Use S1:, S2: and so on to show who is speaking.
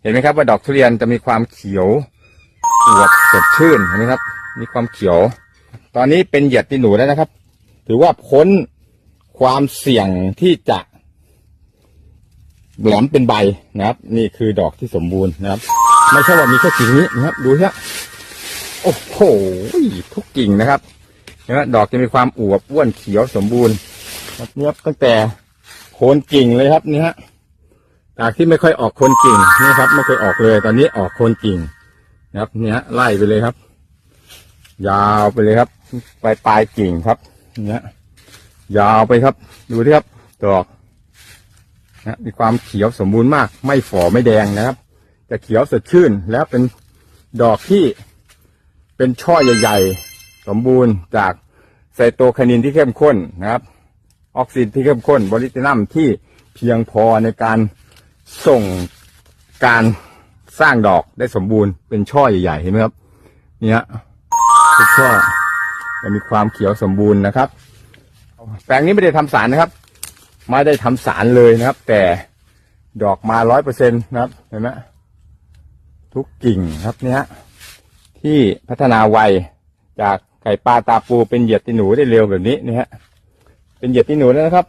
S1: เห็นไหมครับว่าดอกทุเรียนจะมีความเขียวอวบสดชื่นเห็นไหมครับ มีความเขียว ตอนนี้เป็นเหยียดตีหนูแล้วนะครับ ถือว่าพ้นความเสี่ยงที่จะแหลมเป็นใบนะครับ นี่คือดอกที่สมบูรณ์นะครับ ไม่ใช่ว่ามีแค่กิ่งนี้นะครับ ดูฮะโอ้โหทุกกิ่งนะครับเห็นไหมดอกจะมีความอวบอ้วนเขียวสมบูรณ์ครับเนี่ยตั้งแต่โคนกิ่งเลยครับนี่ฮะ จากที่ไม่ค่อยออกโคนกิ่งนี่ครับ ไม่เคยออกเลย ตอนนี้ออกโคนกิ่งนะครับ เนี่ยไล่ไปเลยครับ ยาวไปเลยครับปลายปลายกิ่งครับเนี่ยยาวไปครับ ดูที่ครับดอกนะมีความเขียวสมบูรณ์มาก ไม่ฝ่อไม่แดงนะครับ จะเขียวสดชื่นแล้วเป็นดอกที่เป็นช่อใหญ่ ๆ สมบูรณ์จากไซโตคานินที่เข้มข้นนะครับ ออกซินที่เข้มข้นบริตินัมที่เพียงพอในการ ส่งการสร้างดอกได้สมบูรณ์เป็นช่อใหญ่ๆเห็นไหมครับเนี่ยทุกช่อจะมีความเขียวสมบูรณ์นะครับ แปลงนี้ไม่ได้ทำสารนะครับ ไม่ได้ทำสารเลยนะครับ แต่ดอกมาร้อยเปอร์เซ็นต์นะครับเห็นไหมทุกกิ่งครับเนี่ยฮะที่พัฒนาไวจากไก่ปลาตาปูเป็นเหยียดตีหนูได้เร็วแบบนี้นี่ฮะเป็นเหยียดตีหนูแล้วนะครับ